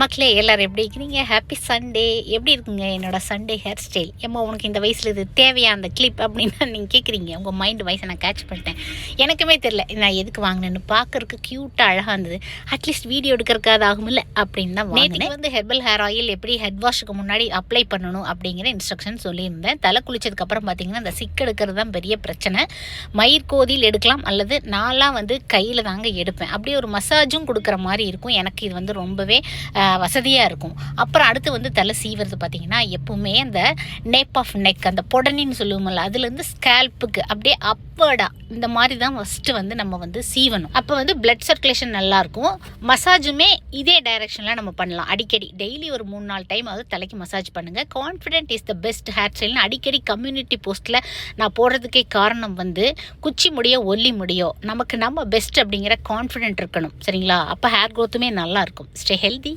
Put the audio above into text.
மக்களே எல்லாரும் எப்படி இருக்கிறீங்க? ஹாப்பி சண்டே எப்படி இருக்குங்க என்னோட சண்டே ஹேர் ஸ்டைல் ஏம்மா உனக்கு இந்த வயசில் இது தேவையா அந்த கிளிப் அப்படின்னு நீங்கள் கேட்குறீங்க உங்கள் மைண்ட் வயசை நான் கேட்ச் பண்ணிட்டேன். எனக்குமே தெரில நான் எதுக்கு வாங்கினேன்னு பார்க்கறதுக்கு க்யூட்டாக அழகாக இருந்தது. அட்லீஸ்ட் வீடியோ எடுக்கிறக்காது ஆகும்ல அப்படின்னு தான் நேற்றுக்கு வந்து ஹெர்பல் ஹேர் ஆயில் எப்படி ஹெட் வாஷுக்கு முன்னாடி அப்ளை பண்ணணும் அப்படிங்கிற இன்ஸ்ட்ரக்ஷன் சொல்லியிருந்தேன். தலை குளிச்சதுக்கப்புறம் பார்த்தீங்கன்னா அந்த சிக்கு எடுக்கிறது தான் பெரிய பிரச்சனை. மயிர்கோதியில் எடுக்கலாம் அல்லது நான்லாம் வந்து கையில் தாங்க எடுப்பேன். அப்படியே ஒரு மசாஜும் கொடுக்குற மாதிரி இருக்கும். எனக்கு இது வந்து ரொம்பவே வசதியாக இருக்கும். அப்புறம் அடுத்து வந்து தலை சீவுறது பார்த்திங்கன்னா எப்போவுமே அந்த நெப் ஆஃப் நெக் அந்த புடனின்னு சொல்லுவோம்ல அதுலேருந்து ஸ்கேல்ப்புக்கு அப்படியே அப்பர்டாக இந்த மாதிரி தான் ஃபஸ்ட்டு வந்து நம்ம வந்து சீவணும். அப்போ வந்து பிளட் சர்க்குலேஷன் நல்லாயிருக்கும் மசாஜுமே இதே டைரெக்ஷனில் நம்ம பண்ணலாம். அடிக்கடி டெய்லி ஒரு மூணு நாலு டைம் அது தலைக்கு மசாஜ் பண்ணுங்கள் confident is the best hair ஸ்டைல்னு அடிக்கடி கம்யூனிட்டி போஸ்ட்டில் நான் போடுறதுக்கே காரணம் வந்து குச்சி முடியோ ஒல்லி முடியோ நமக்கு நம்ம பெஸ்ட் அப்படிங்கிற கான்ஃபிடென்ட் இருக்கணும். சரிங்களா? அப்போ ஹேர் க்ரோத்துமே நல்லா இருக்கும் ஸ்டே ஹெல்தி